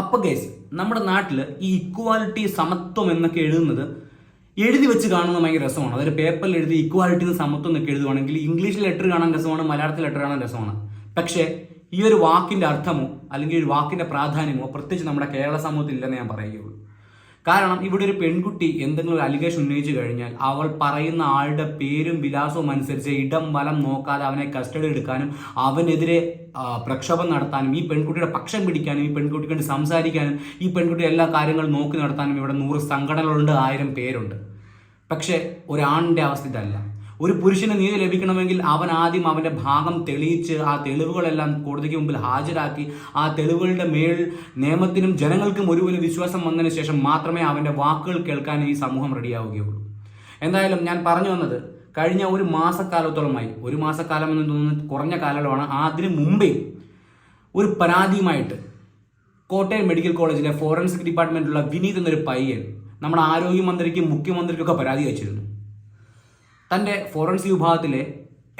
അപ്പൊ കേസ് നമ്മുടെ നാട്ടിൽ ഈ ഇക്വാലിറ്റി സമത്വം എന്നൊക്കെ എഴുതുന്നത് എഴുതി വെച്ച് കാണുന്നത് ഭയങ്കര രസമാണ്. അതൊരു പേപ്പറിൽ എഴുതി ഇക്വാലിറ്റി സമത്വം എന്നൊക്കെ എഴുതുവാണെങ്കിൽ ഇംഗ്ലീഷിൽ ലെറ്റർ കാണാൻ രസമാണ് മലയാളത്തിൽ ലെറ്റർ കാണാൻ രസമാണ്. പക്ഷേ ഈ ഒരു വാക്കിന്റെ അർത്ഥമോ അല്ലെങ്കിൽ ഒരു വാക്കിന്റെ പ്രാധാന്യമോ പ്രത്യേകിച്ച് നമ്മുടെ കേരള സമൂഹത്തിൽ ഇല്ലെന്ന് ഞാൻ പറയുകയുള്ളൂ. കാരണം ഇവിടെ ഒരു പെൺകുട്ടി എന്തെങ്കിലും ഒരു അലിഗേഷൻ ഉന്നയിച്ചു കഴിഞ്ഞാൽ അവൾ പറയുന്ന ആളുടെ പേരും വിലാസവും അനുസരിച്ച് ഇടം വലം നോക്കാതെ അവനെ കസ്റ്റഡി എടുക്കാനും അവനെതിരെ പ്രക്ഷോഭം നടത്താനും ഈ പെൺകുട്ടിയുടെ പക്ഷം പിടിക്കാനും ഈ പെൺകുട്ടിക്ക് വേണ്ടി സംസാരിക്കാനും ഈ പെൺകുട്ടി എല്ലാ കാര്യങ്ങളും നോക്കി നടത്താനും ഇവിടെ നൂറ് സംഘടനകളുണ്ട് ആയിരം പേരുണ്ട്. പക്ഷേ ഒരാണിന്റെ അവസ്ഥ ഇതല്ല. ഒരു പുരുഷന് നീതി ലഭിക്കണമെങ്കിൽ അവൻ ആദ്യം അവന്റെ ഭാഗം തെളിയിച്ച് ആ തെളിവുകളെല്ലാം കോടതിക്ക് മുമ്പിൽ ഹാജരാക്കി ആ തെളിവുകളുടെ മേൽ നിയമത്തിനും ജനങ്ങൾക്കും ഒരുപോലെ വിശ്വാസം വന്നതിന് ശേഷം മാത്രമേ അവന്റെ വാക്കുകൾ കേൾക്കാൻ ഈ സമൂഹം റെഡിയാവുകയുള്ളൂ. എന്തായാലും ഞാൻ പറഞ്ഞു വന്നത് കഴിഞ്ഞ ഒരു മാസക്കാലത്തോളമായി ഒരു മാസക്കാലം എന്ന് തോന്നുന്ന കുറഞ്ഞ കാലമാണ് അതിന് മുമ്പേ ഒരു പരാതിയുമായിട്ട് കോട്ടയം മെഡിക്കൽ കോളേജിലെ ഫോറൻസിക് ഡിപ്പാർട്ട്മെന്റിലുള്ള വിനീത് എന്നൊരു പയ്യൻ നമ്മുടെ ആരോഗ്യമന്ത്രിക്കും മുഖ്യമന്ത്രിക്കൊക്കെ പരാതി അയച്ചിരുന്നു. തന്റെ ഫോറൻസിക് വിഭാഗത്തിലെ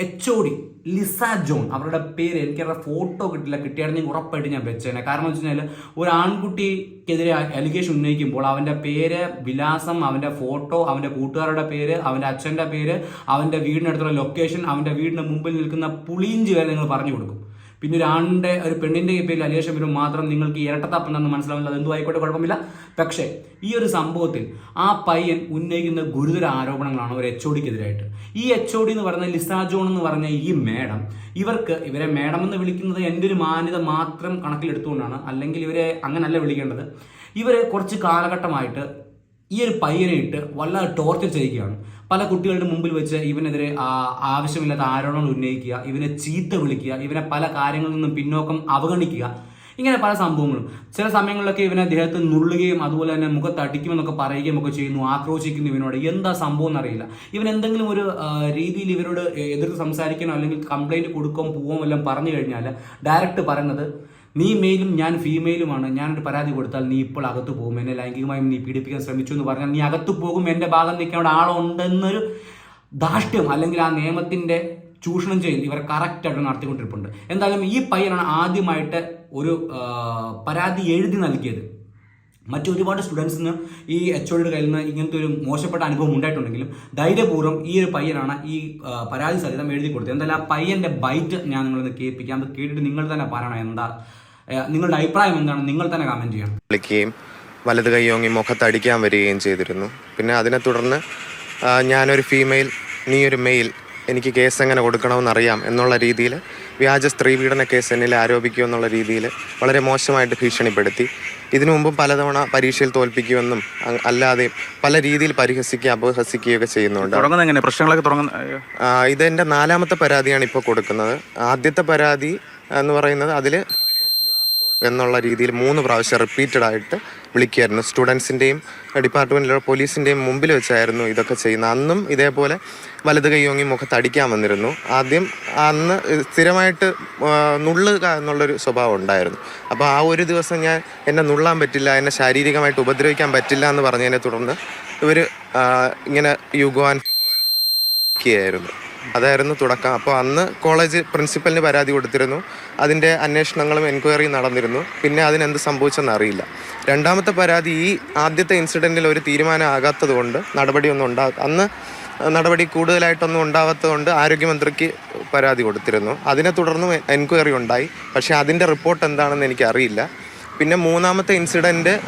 H O D Lisa John അവരുടെ പേര് എനിക്ക് അവരുടെ ഫോട്ടോ കിട്ടില്ല കിട്ടിയായിരുന്നെങ്കിൽ ഉറപ്പായിട്ട് ഞാൻ വെച്ചേനെ. കാരണം വെച്ച് കഴിഞ്ഞാൽ ഒരു ആൺകുട്ടിക്കെതിരെ അലിഗേഷൻ ഉന്നയിക്കുമ്പോൾ അവന്റെ പേര് വിലാസം അവന്റെ ഫോട്ടോ അവന്റെ കൂട്ടുകാരുടെ പേര് അവന്റെ അച്ഛന്റെ പേര് അവന്റെ വീടിനടുത്തുള്ള ലൊക്കേഷൻ അവന്റെ വീടിന്റെ മുമ്പിൽ നിൽക്കുന്ന പുളിയിഞ്ച് വരെ നിങ്ങൾ പറഞ്ഞു കൊടുക്കും. പിന്നെ ഒരു ഒരു പെണ്ണിന്റെ പേരിൽ അലിയേഷൻ വരും മാത്രം നിങ്ങൾക്ക് ഇരട്ടത്താപ്പെന്ന് മനസ്സിലാവില്ല എന്തു ആയിക്കോട്ടെ കുഴപ്പമില്ല. പക്ഷേ ഈ ഒരു സംഭവത്തിൽ ആ പയ്യൻ ഉന്നയിക്കുന്ന ഗുരുതര ആരോപണങ്ങളാണ് ഒരു എച്ച് ഒടിക്കെതിരായിട്ട് ഈ എച്ച് ഒടി എന്ന് പറയുന്ന ലിസാ ജോൺ എന്ന് പറഞ്ഞ ഈ മേഡം ഇവർക്ക് ഇവരെ മേഡം എന്ന് വിളിക്കുന്നത് എന്റെ ഒരു മാന്യത മാത്രം കണക്കിലെടുത്തുകൊണ്ടാണ് അല്ലെങ്കിൽ ഇവരെ അങ്ങനല്ല വിളിക്കേണ്ടത്. ഇവരെ കുറച്ച് കാലഘട്ടമായിട്ട് ഈ ഒരു പയ്യനെ ഇട്ട് വല്ലാതെ ടോർച്ചർ ചെയ്യുകയാണ്. പല കുട്ടികളുടെ മുമ്പിൽ വെച്ച് ഇവനെതിരെ ആവശ്യമില്ലാത്ത ആരോപണങ്ങൾ ഉന്നയിക്കുക ഇവനെ ചീത്ത വിളിക്കുക ഇവനെ പല കാര്യങ്ങളിൽ നിന്നും പിന്നോക്കം അവഗണിക്കുക. ഇങ്ങനെ പല സംഭവങ്ങളും. ചില സമയങ്ങളിലൊക്കെ ഇവനെ ദേഹത്ത് നുള്ളുകയും അതുപോലെ തന്നെ മുഖത്ത് അടിക്കുമെന്നൊക്കെ പറയുകയും ഒക്കെ ചെയ്യുന്നു ആക്രോശിക്കുന്നു ഇവനോട്. എന്താ സംഭവം എന്നറിയില്ല. ഇവൻ എന്തെങ്കിലും ഒരു രീതിയിൽ ഇവരോട് എതിർത്ത് സംസാരിക്കാനോ അല്ലെങ്കിൽ കംപ്ലൈന്റ് കൊടുക്കുകയോ പോവുകയോ എല്ലാം പറഞ്ഞു കഴിഞ്ഞാൽ ഡയറക്റ്റ് പറയുന്നത് നീ മെയിലും ഞാൻ ഫീമെയിലുമാണ് ഞാനൊരു പരാതി കൊടുത്താൽ നീ ഇപ്പോൾ അകത്തു പോകും. എന്നെ ലൈംഗികമായും നീ പീഡിപ്പിക്കാൻ ശ്രമിച്ചു എന്ന് പറഞ്ഞാൽ നീ അകത്തു പോകും. എന്റെ ഭാഗം നിൽക്കാൻ അവിടെ ആളുണ്ടെന്നൊരു ധാഷ്ട്യം അല്ലെങ്കിൽ ആ നിയമത്തിന്റെ ചൂഷണം ചെയ്ത് ഇവരെ കറക്റ്റായിട്ട് നടത്തിക്കൊണ്ടിരിപ്പുണ്ട്. എന്തായാലും ഈ പയ്യനാണ് ആദ്യമായിട്ട് ഒരു പരാതി എഴുതി നൽകിയത്. മറ്റൊരുപാട് സ്റ്റുഡൻസിന് ഈ എച്ച് ഒയുടെ കയ്യിൽ നിന്ന് ഇങ്ങനത്തെ ഒരു മോശപ്പെട്ട അനുഭവം ഉണ്ടായിട്ടുണ്ടെങ്കിലും ധൈര്യപൂർവം ഈ ഒരു പയ്യനാണ് ഈ പരാതി സഹിതം എഴുതി കൊടുത്തത്. എന്തായാലും ആ പയ്യന്റെ ബൈറ്റ് ഞാൻ നിങ്ങളിന്ന് കേൾപ്പിക്കാം. അത് കേട്ടിട്ട് നിങ്ങൾ തന്നെ പറയണം എന്താ നിങ്ങളുടെ അഭിപ്രായം എന്താണ്? നിങ്ങൾ തന്നെ കമന്റ് ചെയ്യണം. വിളിക്കുകയും വലത് കൈയോങ്ങി മുഖത്തടിക്കാൻ വരികയും ചെയ്തിരുന്നു. പിന്നെ അതിനെ തുടർന്ന് ഞാനൊരു ഫീമെയിൽ നീ ഒരു മെയിൽ എനിക്ക് കേസ് എങ്ങനെ കൊടുക്കണമെന്ന് അറിയാം എന്നുള്ള രീതിയിൽ വ്യാജ സ്ത്രീ പീഡന കേസ് എന്നിൽ ആരോപിക്കുമെന്നുള്ള രീതിയിൽ വളരെ മോശമായിട്ട് ഭീഷണിപ്പെടുത്തി. ഇതിനു മുമ്പും പലതവണ പരീക്ഷയിൽ തോൽപ്പിക്കുമെന്നും അല്ലാതെ പല രീതിയിൽ പരിഹസിക്കുകയും അപഹസിക്കുകയൊക്കെ ചെയ്യുന്നുണ്ട്. തുടങ്ങുന്നത് എങ്ങനെ പ്രശ്നങ്ങളൊക്കെ തുടങ്ങുന്ന ഇതെന്റെ നാലാമത്തെ പരാതിയാണ് ഇപ്പോൾ കൊടുക്കുന്നത്. ആദ്യത്തെ പരാതി എന്ന് പറയുന്നത് അതിൽ എന്നുള്ള രീതിയിൽ മൂന്ന് പ്രാവശ്യം റിപ്പീറ്റഡ് ആയിട്ട് വിളിക്കുകയായിരുന്നു സ്റ്റുഡൻസിന്റെയും ഡിപ്പാർട്ട്മെന്റിലുള്ള പോലീസിന്റെയും മുമ്പിൽ വെച്ചായിരുന്നു ഇതൊക്കെ ചെയ്യുന്നത്. അന്നും ഇതേപോലെ വലത് കൈയോങ്ങി മുഖത്ത് അടിക്കാൻ വന്നിരുന്നു. ആദ്യം അന്ന് സ്ഥിരമായിട്ട് നുള്ളുക എന്നുള്ളൊരു സ്വഭാവം ഉണ്ടായിരുന്നു. അപ്പോൾ ആ ഒരു ദിവസം ഞാൻ എന്നെ നുള്ളാൻ പറ്റില്ല എന്നെ ശാരീരികമായിട്ട് ഉപദ്രവിക്കാൻ പറ്റില്ല എന്ന് പറഞ്ഞതിനെ തുടർന്ന് ഇവർ ഇങ്ങനെ യുഗോൻ വിളിക്കുകയായിരുന്നു അതായിരുന്നു തുടക്കം. അപ്പോൾ അന്ന് കോളേജ് പ്രിൻസിപ്പലിന് പരാതി കൊടുത്തിരുന്നു. അതിന്റെ അന്വേഷണങ്ങളും എൻക്വയറിയും നടന്നിരുന്നു. പിന്നെ അതിനെന്ത് സംഭവിച്ചെന്ന് അറിയില്ല. രണ്ടാമത്തെ പരാതി ഈ ആദ്യത്തെ ഇൻസിഡന്റിൽ ഒരു തീരുമാനം ആകാത്തത് കൊണ്ട് നടപടിയൊന്നും ഉണ്ടാ അന്ന് നടപടി കൂടുതലായിട്ടൊന്നും ഉണ്ടാവാത്തതുകൊണ്ട് ആരോഗ്യമന്ത്രിക്ക് പരാതി കൊടുത്തിരുന്നു. അതിനെ തുടർന്ന് എൻക്വയറി ഉണ്ടായി. പക്ഷേ അതിന്റെ റിപ്പോർട്ട് എന്താണെന്ന് എനിക്കറിയില്ല. പിന്നെ മൂന്നാമത്തെ ഇൻസിഡന്റ്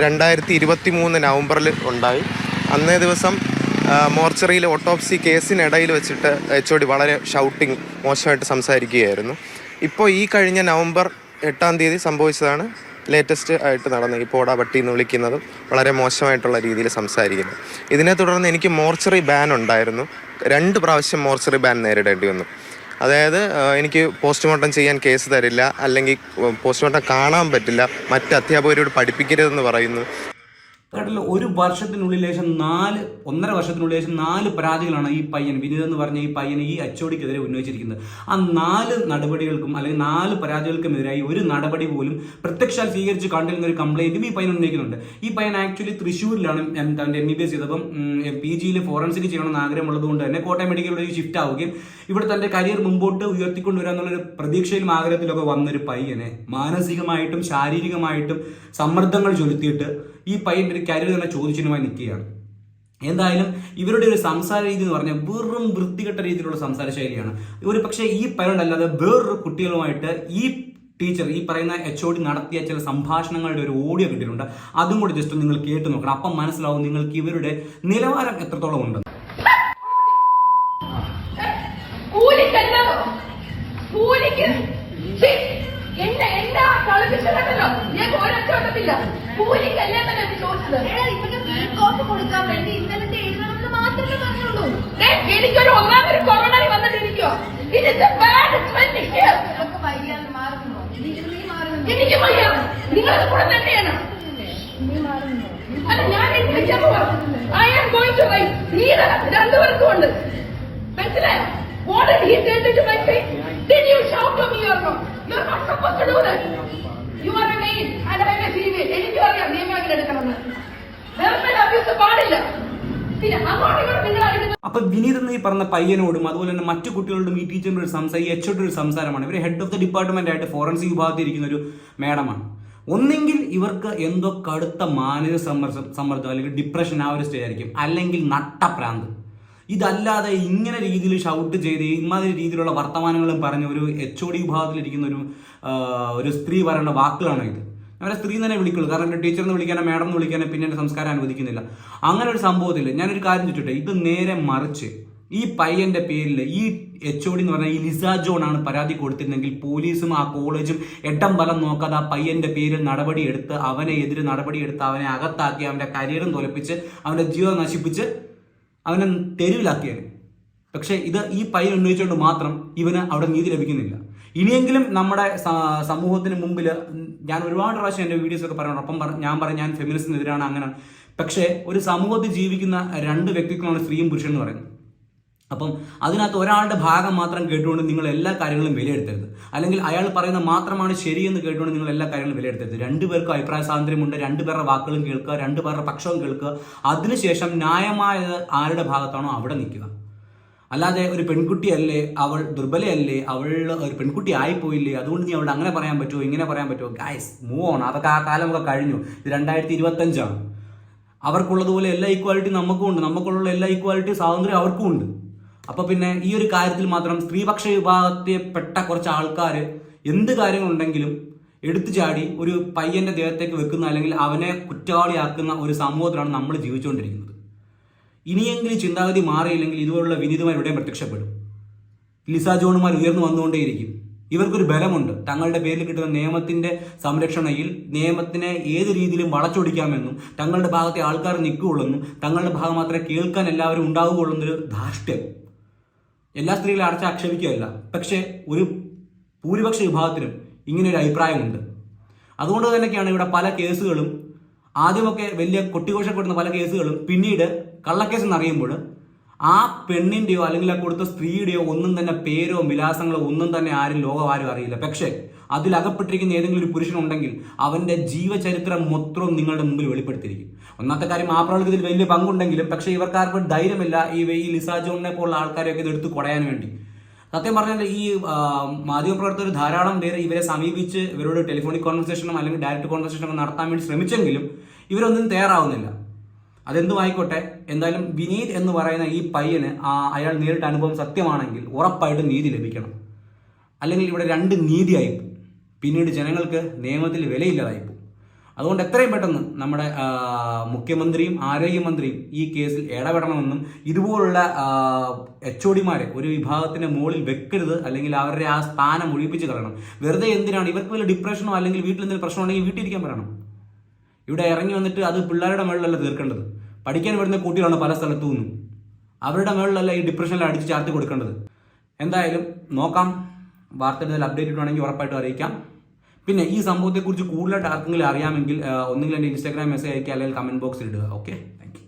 രണ്ടായിരത്തി ഇരുപത്തി മൂന്ന് നവംബറിൽ ഉണ്ടായി. അന്നേ ദിവസം മോർച്ചറിയിലെ ഓട്ടോപ്സി കേസിനിടയിൽ വെച്ചിട്ട് എച്ച് ഒ ഡി വളരെ ഷൗട്ടിങ് മോശമായിട്ട് സംസാരിക്കുകയായിരുന്നു. ഇപ്പോൾ ഈ കഴിഞ്ഞ നവംബർ എട്ടാം തീയതി സംഭവിച്ചതാണ് ലേറ്റസ്റ്റ് ആയിട്ട് നടന്നത് ഈ പോടാ പട്ടി എന്ന് വിളിക്കുന്നതും. വളരെ മോശമായിട്ടുള്ള രീതിയിൽ സംസാരിക്കുന്നത് ഇതിനെ തുടർന്ന് എനിക്ക് മോർച്ചറി ബാൻ ഉണ്ടായിരുന്നു. രണ്ട് പ്രാവശ്യം മോർച്ചറി ബാൻ നേരിടേണ്ടി വന്നു. അതായത് എനിക്ക് പോസ്റ്റ്മോർട്ടം ചെയ്യാൻ കേസ് തരില്ല അല്ലെങ്കിൽ പോസ്റ്റ്മോർട്ടം കാണാൻ പറ്റില്ല മറ്റ് അധ്യാപകരോട് പഠിപ്പിക്കരുതെന്ന് പറയുന്നു. കേട്ടല്ലോ ഒരു വർഷത്തിനുള്ളിൽ ശേഷം നാല് ഒന്നര വർഷത്തിനുള്ളിൽ ശേഷം നാല് പരാതികളാണ് ഈ പയ്യൻ വിനീത് എന്ന് പറഞ്ഞ ഈ പയ്യൻ ഈ അച്ചോടിക്കെതിരെ ഉന്നയിച്ചിരിക്കുന്നത്. ആ നാല് നടപടികൾക്കും അല്ലെങ്കിൽ നാല് പരാതികൾക്കുമെതിരായി ഒരു നടപടി പോലും പ്രത്യക്ഷാൽ സ്വീകരിച്ച് കണ്ടിരുന്ന ഒരു കംപ്ലൈന്റും ഈ പയ്യൻ ഉന്നയിക്കുന്നുണ്ട്. ഈ പയ്യൻ ആക്ച്വലി തൃശ്ശൂരിലാണ് തന്റെ എം ബി ബി എസ് ചെയ്തപ്പം പി ജിയിൽ ഫോറൻസിക് ചെയ്യണമെന്ന് ആഗ്രഹമുള്ളത് കൊണ്ട് തന്നെ കോട്ടയം മെഡിക്കലിലേക്ക് ഷിഫ്റ്റ് ആവുകയും ഇവിടെ തന്റെ കരിയർ മുമ്പോട്ട് ഉയർത്തിക്കൊണ്ടുവരാന്നുള്ളൊരു പ്രതീക്ഷയിലും ആഗ്രഹത്തിലൊക്കെ വന്നൊരു പയ്യനെ മാനസികമായിട്ടും ശാരീരികമായിട്ടും സമ്മർദ്ദങ്ങൾ ചൊലുത്തിയിട്ട് ഈ പയ്യൻ ഒരു കരിയർ തന്നെ ചോദിച്ചിനുമായി നിൽക്കുകയാണ്. എന്തായാലും ഇവരുടെ ഒരു സംസാര രീതി എന്ന് പറഞ്ഞാൽ വെറും വൃത്തികെട്ട രീതിയിലുള്ള സംസാര ശൈലിയാണ്. ഒരു പക്ഷേ ഈ പയ്യനല്ലാതെ വേറൊരു കുട്ടികളുമായിട്ട് ഈ ടീച്ചർ ഈ പറയുന്ന എച്ച് ഒ ഡി നടത്തിയ ചില സംഭാഷണങ്ങളുടെ ഒരു ഓഡിയോ കിട്ടിയിട്ടുണ്ട് അതും കൂടി ജസ്റ്റ് നിങ്ങൾ കേട്ട് നോക്കണം. അപ്പം മനസ്സിലാവും നിങ്ങൾക്ക് ഇവരുടെ നിലവാരം എത്രത്തോളം ഉണ്ട് കൂലിക്ക്? ഛി, എല്ലാ കളിപ്പിച്ചിട്ടുണ്ടല്ലോ ഞാൻ ഒരൊറ്റ കൂലിക്കല്ലേ തന്നെ ചോദിച്ചത് കോപ്പ് കൊടുക്കാൻ വേണ്ടി ഇന്നലത്തെ എഴുതണമെന്ന് മാത്രമേ പറഞ്ഞുള്ളൂ. എനിക്കൊരു ഒരു കൊറോണ വന്നിട്ടിരിക്കോ ഇതിന്റെ എനിക്ക് വയ്യ. കൂടെ തന്നെയാണ്. അല്ല ഞാൻ നീ രണ്ടുപേർക്കും ഉണ്ട് മനസ്സിലായോ? What did he say to my face? Did you shout to me or no? You're not supposed to do that. You are a male and I am a female. എനിക്ക് അറിയാം നിയമങ്ങൾ എടുക്കണമെന്ന്. വെറുതെ അഭ്യസ് പാടില്ല. പിന്നെ അങ്ങോട്ട് നിങ്ങൾ അടിക്കുന്ന അപ്പൊ വിനീത് എന്ന് ഈ പറഞ്ഞ പയ്യനോടും അതുപോലെ തന്നെ മറ്റു കുട്ടികളോടും ഈ ടീച്ചറിന്റെ ഒരു സംസാരം ഈ എച്ച് ഒരു സംസാരമാണ്. ഇവർ ഹെഡ് ഓഫ് ദി ഡിപ്പാർട്ട്മെന്റ് ആയിട്ട് ഫോറൻസിക് വിഭാഗത്തിൽ ഇരിക്കുന്ന ഒരു മേഡമാണ്. ഒന്നെങ്കിൽ ഇവർക്ക് എന്തോ കടുത്ത മാനസിക സമ്മർദ്ദം സമ്മർദ്ദം അല്ലെങ്കിൽ ഡിപ്രഷൻ ആ ഒരു സ്റ്റേജ് ആയിരിക്കും. അല്ലെങ്കിൽ നട്ടപ്രാന്ത്. ഇതല്ലാതെ ഇങ്ങനെ രീതിയിൽ ഷൗട്ട് ചെയ്ത് ഇമാതിരി രീതിയിലുള്ള വർത്തമാനങ്ങളും പറഞ്ഞ ഒരു എച്ച് ഒ ഡി വിഭാഗത്തിലിരിക്കുന്ന ഒരു ഒരു സ്ത്രീ പറയേണ്ട വാക്കുകളാണ് ഇത്. അവരെ സ്ത്രീ തന്നെ വിളിക്കുള്ളൂ. കാരണം എന്റെ എന്ന് വിളിക്കാനോ മാഡം എന്ന് വിളിക്കാനോ പിന്നെ എന്റെ സംസ്കാരം അനുവദിക്കുന്നില്ല. അങ്ങനെ ഒരു സംഭവത്തിൽ ഞാനൊരു കാര്യം ചോദിച്ചോട്ടെ? ഇത് നേരെ മറിച്ച് ഈ പയ്യന്റെ പേരിൽ ഈ എച്ച് ഒ ഡി എന്ന് പറഞ്ഞാൽ ഈ ലിസ ജോൺ ആണ് പരാതി കൊടുത്തിരുന്നെങ്കിൽ പോലീസും ആ കോളേജും എട്ടം ബലം നോക്കാതെ ആ പയ്യന്റെ പേരിൽ നടപടി എടുത്ത് അവനെ എതിരെ നടപടി എടുത്ത് അവനെ അകത്താക്കി അവന്റെ കരിയറും തോൽപ്പിച്ച് അവന്റെ ജീവിതം നശിപ്പിച്ച് അവനെ തെരുവിലാക്കിയത് പക്ഷെ ഇത് ഈ പയ്യൻ ഉന്നയിച്ചുകൊണ്ട് മാത്രം ഇവന് അവിടെ നീതി ലഭിക്കുന്നില്ല. ഇനിയെങ്കിലും നമ്മുടെ സമൂഹത്തിന് മുമ്പിൽ ഞാൻ ഒരുപാട് പ്രാവശ്യം എന്റെ വീഡിയോസ് ഒക്കെ പറയണം ഒപ്പം ഞാൻ പറയും ഞാൻ ഫെമിനിസ്റ്റിനെതിരാണ് അങ്ങനെ. പക്ഷേ ഒരു സമൂഹത്തിൽ ജീവിക്കുന്ന രണ്ട് വ്യക്തികളാണ് സ്ത്രീയും പുരുഷൻ എന്ന് പറയുന്നത്. അപ്പം അതിനകത്ത് ഒരാളുടെ ഭാഗം മാത്രം കേട്ടുകൊണ്ട് നിങ്ങൾ എല്ലാ കാര്യങ്ങളും വിലയിരുത്തരുത്. അല്ലെങ്കിൽ അയാൾ പറയുന്ന മാത്രമാണ് ശരിയെന്ന് കേട്ടുകൊണ്ട് നിങ്ങൾ എല്ലാ കാര്യങ്ങളും വിലയിരുത്തരുത്. രണ്ടുപേർക്കും അഭിപ്രായ സ്വാതന്ത്ര്യമുണ്ട് രണ്ടുപേരുടെ വാക്കുകളും കേൾക്കുക രണ്ടുപേരുടെ പക്ഷവും കേൾക്കുക. അതിനുശേഷം ന്യായമായത് ആരുടെ ഭാഗത്താണോ അവിടെ നിൽക്കുക. അല്ലാതെ ഒരു പെൺകുട്ടിയല്ലേ അവൾ ദുർബലയല്ലേ അവൾ ഒരു പെൺകുട്ടി ആയിപ്പോയില്ലേ അതുകൊണ്ട് നീ അവളുടെ അങ്ങനെ പറയാൻ പറ്റുമോ ഇങ്ങനെ പറയാൻ പറ്റുമോ? ഗായ്സ് മൂവ് ഓൺ അതൊക്കെ ആ കാലമൊക്കെ കഴിഞ്ഞു. ഇത് രണ്ടായിരത്തി ഇരുപത്തഞ്ചാണ്. അവർക്കുള്ളതുപോലെ എല്ലാ ഈക്വാലിറ്റി നമുക്കും ഉണ്ട്. നമുക്കുള്ള എല്ലാ ഈക്വാലിറ്റി സ്വാതന്ത്ര്യം അവർക്കും ഉണ്ട്. അപ്പൊ പിന്നെ ഈ ഒരു കാര്യത്തിൽ മാത്രം സ്ത്രീപക്ഷ വിഭാഗത്തിൽപ്പെട്ട കുറച്ച് ആൾക്കാർ എന്ത് കാര്യങ്ങളുണ്ടെങ്കിലും എടുത്തു ചാടി ഒരു പയ്യന്റെ ദേഹത്തേക്ക് വെക്കുന്ന അല്ലെങ്കിൽ അവനെ കുറ്റവാളിയാക്കുന്ന ഒരു സമൂഹത്തിലാണ് നമ്മൾ ജീവിച്ചുകൊണ്ടിരിക്കുന്നത്. ഇനിയെങ്കിലും ചിന്താഗതി മാറിയില്ലെങ്കിൽ ഇതുപോലുള്ള വിനീതമാർ ഇവിടെയും പ്രത്യക്ഷപ്പെടും. ലിസ ജോണുമാർ ഉയർന്നു വന്നുകൊണ്ടേയിരിക്കും. ഇവർക്കൊരു ബലമുണ്ട്. തങ്ങളുടെ പേരിൽ കിട്ടുന്ന നിയമത്തിന്റെ സംരക്ഷണയിൽ നിയമത്തിനെ ഏത് രീതിയിലും വളച്ചൊടിക്കാമെന്നും തങ്ങളുടെ ഭാഗത്തെ ആൾക്കാർ നിൽക്കുകയുള്ളെന്നും തങ്ങളുടെ ഭാഗം മാത്രമേ കേൾക്കാൻ എല്ലാവരും ഉണ്ടാവുകയുള്ളൂ എന്നൊരു ധാർഷ്ട്യം. എല്ലാ സ്ത്രീകളെ അടച്ച് ആക്ഷേപിക്കുകയല്ല. പക്ഷേ ഒരു ഭൂരിപക്ഷ വിഭാഗത്തിനും ഇങ്ങനെ ഒരു അഭിപ്രായമുണ്ട്. അതുകൊണ്ട് തന്നെയൊക്കെയാണ് ഇവിടെ പല കേസുകളും ആദ്യമൊക്കെ വലിയ കൊട്ടിഘോഷപ്പെടുന്ന പല കേസുകളും പിന്നീട് കള്ളക്കേസ് എന്നറിയുമ്പോൾ ആ പെണ്ണിന്റെയോ അല്ലെങ്കിൽ ആ കൊടുത്ത സ്ത്രീയുടെയോ ഒന്നും തന്നെ പേരോ വിലാസങ്ങളോ ഒന്നും തന്നെ ആരും ലോകം ആരും അറിയില്ല. പക്ഷേ അതിൽ അകപ്പെട്ടിരിക്കുന്ന ഏതെങ്കിലും ഒരു പുരുഷൻ ഉണ്ടെങ്കിൽ അവന്റെ ജീവചരിത്രം മൊത്തം നിങ്ങളുടെ മുമ്പിൽ വെളിപ്പെടുത്തിയിരിക്കും. ഒന്നാമത്തെ കാര്യം ആ ഇതിൽ വലിയ പങ്കുണ്ടെങ്കിലും പക്ഷേ ഇവർക്കാർക്ക് ധൈര്യമില്ല ഈ ഈ ലിസാജോണിനെ പോലുള്ള ആൾക്കാരെയൊക്കെ ഇത് എടുത്ത് കുടയാൻ വേണ്ടി. സത്യം പറഞ്ഞാൽ ഈ മാധ്യമപ്രവർത്തകർ ധാരാളം പേര് ഇവരെ സമീപിച്ച് ഇവരോട് ടെലിഫോണിക് കോൺവെർസേഷനും അല്ലെങ്കിൽ ഡയറക്റ്റ് കോൺവെർസേഷനും നടത്താൻ വേണ്ടി ശ്രമിച്ചെങ്കിലും ഇവരൊന്നും തയ്യാറാവുന്നില്ല. അതെന്തും ആയിക്കോട്ടെ എന്തായാലും വിനീത് എന്ന് പറയുന്ന ഈ പയ്യന് ആ അയാൾ നേരിട്ട അനുഭവം സത്യമാണെങ്കിൽ ഉറപ്പായിട്ടും നീതി ലഭിക്കണം. അല്ലെങ്കിൽ ഇവിടെ രണ്ട് നീതിയായി പിന്നീട് ജനങ്ങൾക്ക് നിയമത്തിൽ വിലയില്ലാതായിപ്പോ അതുകൊണ്ട് എത്രയും പെട്ടെന്ന് നമ്മുടെ മുഖ്യമന്ത്രിയും ആരോഗ്യമന്ത്രിയും ഈ കേസിൽ ഇടപെടണമെന്നും ഇതുപോലുള്ള എച്ച് ഒടിമാരെ ഒരു വിഭാഗത്തിന്റെ മുകളിൽ വെക്കരുത് അല്ലെങ്കിൽ അവരുടെ ആ സ്ഥാനം ഒഴിപ്പിച്ച് കളയണം. വെറുതെ എന്തിനാണ്? ഇവർക്ക് വലിയ ഡിപ്രഷനോ അല്ലെങ്കിൽ വീട്ടിൽ എന്തെങ്കിലും പ്രശ്നമുണ്ടെങ്കിൽ വീട്ടിലിരിക്കാൻ പറയണം. ഇവിടെ ഇറങ്ങി വന്നിട്ട് അത് പിള്ളേരുടെ മുകളിലല്ല തീർക്കേണ്ടത്. പഠിക്കാൻ വരുന്ന കുട്ടികളാണ് പല സ്ഥലത്തു നിന്നും. അവരുടെ മുകളിലല്ല ഈ ഡിപ്രഷനിൽ അടിച്ച് ചാർത്തി കൊടുക്കേണ്ടത്. എന്തായാലും നോക്കാം. വാർത്ത എടുത്താൽ അപ്ഡേറ്റ് ഇട്ടുവാണെങ്കിൽ ഉറപ്പായിട്ടും അറിയിക്കാം. പിന്നെ ഈ സംഭവത്തെക്കുറിച്ച് കൂടുതലായിട്ട് ആർക്കെങ്കിലും അറിയാമെങ്കിൽ ഒന്നുകിൽ എന്റെ ഇൻസ്റ്റാഗ്രാം മെസ്സേജ് അയക്കുക അല്ലെങ്കിൽ കമന്റ് ബോക്സിൽ ഇടുക. Okay thank